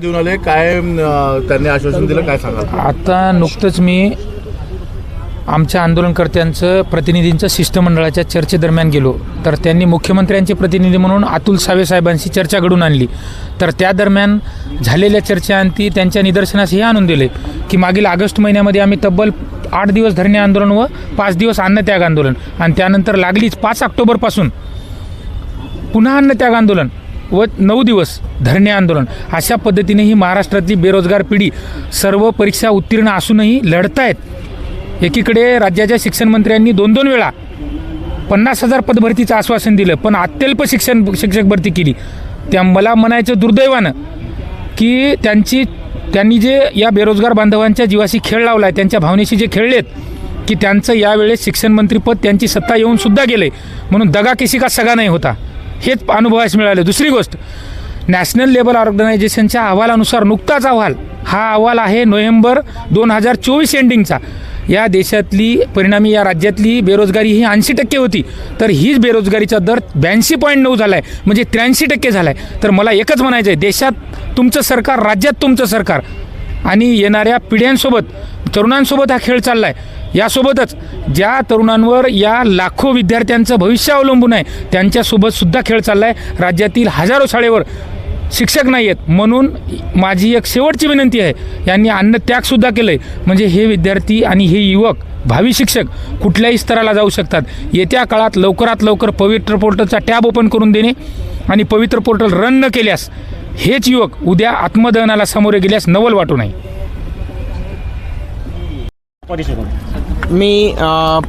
देऊन आले. काय त्यांनी आश्वासन दिलं काय सांगा आता नुकतंच मी आमच्या आंदोलनकर्त्यांचं प्रतिनिधींचं शिष्टमंडळाच्या चर्चेदरम्यान गेलो. तर त्यांनी मुख्यमंत्र्यांचे प्रतिनिधी म्हणून अतुल सावे साहेबांशी चर्चा घडून आणली. तर त्या दरम्यान झालेल्या चर्चेअंती त्यांच्या निदर्शनास हे आणून दिले की मागील ऑगस्ट महिन्यामध्ये आम्ही तब्बल आठ दिवस धरणे आंदोलन व पाच दिवस अन्नत्याग आंदोलन आणि त्यानंतर लागलीच पाच ऑक्टोबरपासून पुन्हा अन्नत्याग आंदोलन. व नऊ दिवस धरणे आंदोलन. अशा पद्धतीने ही महाराष्ट्रातली बेरोजगार पिढी सर्व परीक्षा उत्तीर्ण असूनही लढतायत. एकीकडे राज्याच्या शिक्षण मंत्र्यांनी दोन दोन वेळा पन्नास हजार पदभरतीचं आश्वासन दिलं पण अत्यल्प शिक्षण शिक्षक भरती केली. त्या मला म्हणायचं दुर्दैवानं की त्यांची त्यांनी जे या बेरोजगार बांधवांच्या जीवाशी खेळ लावला आहे त्यांच्या भावनेशी जे खेळलेत की त्यांचं यावेळेस शिक्षण मंत्रीपद त्यांची सत्ता येऊन सुद्धा गेले म्हणून दगा किसी का सगा नाही होता? हेच अनुभवास मिळाले. दुसरी गोष्ट नॅशनल लेबर ऑर्गनायझेशनच्या अहवालानुसार नुकताच अहवाल हा अहवाल आहे नोव्हेंबर दोन हजार चोवीस एंडिंगचा या देशातली परिणामी या राज्यातली बेरोजगारी ही ऐंशी टक्के होती. तर हीच बेरोजगारीचा दर ब्याऐंशी पॉईंट नऊ झाला आहे म्हणजे त्र्याऐंशी टक्के झाला आहे तर मला एकच म्हणायचं आहे देशात तुमचं सरकार राज्यात तुमचं सरकार आणि येणाऱ्या पिढ्यांसोबत तरुणांसोबत हा खेळ चालला आहे यासोबतच ज्या तरुणांवर या लाखो विद्यार्थ्यांचं भविष्य अवलंबून आहे त्यांच्यासोबत सुद्धा खेळ चालला आहे राज्यातील हजारो शाळेवर शिक्षक नाही आहेत. म्हणून माझी एक शेवटची विनंती आहे यांनी अन्नत्यागसुद्धा केलं आहे म्हणजे हे विद्यार्थी आणि हे युवक भावी शिक्षक कुठल्याही स्तराला जाऊ शकतात. येत्या काळात लवकरात लवकर पवित्र पोर्टलचा टॅब ओपन करून देणे आणि पवित्र पोर्टल रन न केल्यास हेच युवक उद्या आत्मदहनाला सामोरे गेल्यास नवल वाटू नये. मी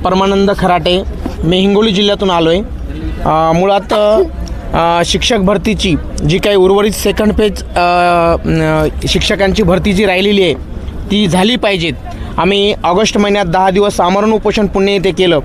परमानंद खराटे मी हिंगोली जिल्ह्यातून आलो आहे मुळात शिक्षक भरतीची जी काही उर्वरित सेकंड पेज शिक्षकांची भरती जी राहिलेली आहे ती झाली पाहिजेत. आम्ही ऑगस्ट महिन्यात दहा दिवस आमरण उपोषण पुणे येथे केलं.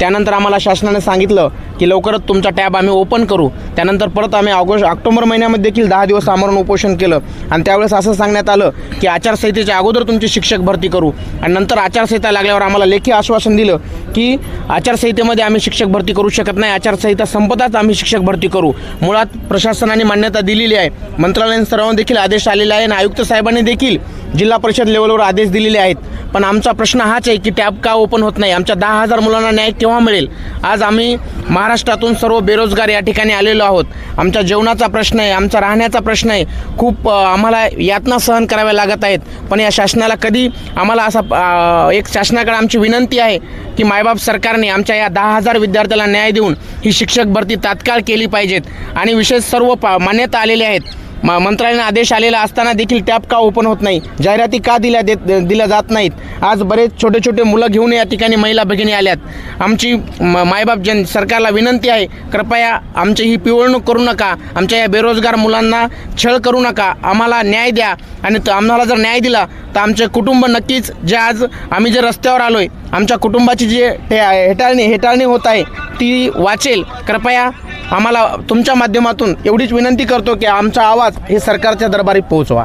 त्यानंतर आम्हाला शासनाने सांगितलं की लवकरच तुमचा टॅब आम्ही ओपन करू. त्यानंतर परत आम्ही ऑगस्ट ऑक्टोबर महिन्यामध्ये देखील दहा दिवस आमरण उपोषण केलं. आणि त्यावेळेस असं सांगण्यात आलं की आचारसंहितेच्या अगोदर तुमची शिक्षक भरती करू. आणि नंतर आचारसंहिता लागल्यावर आम्हाला लेखी आश्वासन दिलं की आचारसंहितेमध्ये आम्ही शिक्षक भरती करू शकत नाही. आचारसंहिता संपताच आम्ही शिक्षक भरती करू. मुळात प्रशासनाने मान्यता दिलेली आहे. मंत्रालयीन स्तरावर देखील आदेश आलेला आहे आणि आयुक्त साहेबांनी देखील जिल्हा परिषद लेवलवर आदेश दिलेले आहेत. पण आमचा प्रश्न हाच आहे की टॅब का ओपन होत नाही? आमच्या दहा हजार मुलांना न्याय केव्हा मिळेल? आज आम्ही महाराष्ट्रातून सर्व बेरोजगार या ठिकाणी आलेलो आहोत. आमच्या जेवणाचा प्रश्न आहे आमचा राहण्याचा प्रश्न आहे. खूप आम्हाला यातना सहन कराव्या लागत आहेत. पण या शासनाला कधी आम्हाला असा एक शासनाकडे आमची विनंती आहे की मायबाप सरकारने आमच्या या दहा हजार विद्यार्थ्याला न्याय देऊन ही शिक्षक भरती तात्काळ केली पाहिजेत. आणि विशेष सर्व पा मान्यता आलेल्या आहेत. म मंत्रालयाने आदेश आलेला असताना देखील टॅप का ओपन होत नाही? जाहिराती का दिल्या देत दिल्या जात नाहीत? आज बरेच छोटे छोटे मुलं घेऊन या ठिकाणी महिला भगिनी आल्यात. आमची म मायबाप जन सरकारला विनंती आहे कृपया आमची ही पिवळणूक करू नका. आमच्या या बेरोजगार मुलांना छळ करू नका. आम्हाला न्याय द्या. आणि तो आम्हाला जर न्याय दिला तर आमचे कुटुंब नक्कीच जे आज आम्ही जे रस्त्यावर आलो आहे आमच्या कुटुंबाची जी हे हेटाळणी हेटाळणी होत आहे ती वाचेल. कृपया आम्हाला तुमच्या माध्यमातून एवढीच विनंती करतो की आमचा आवाज हे सरकारच्या दरबारी पोहोचवा.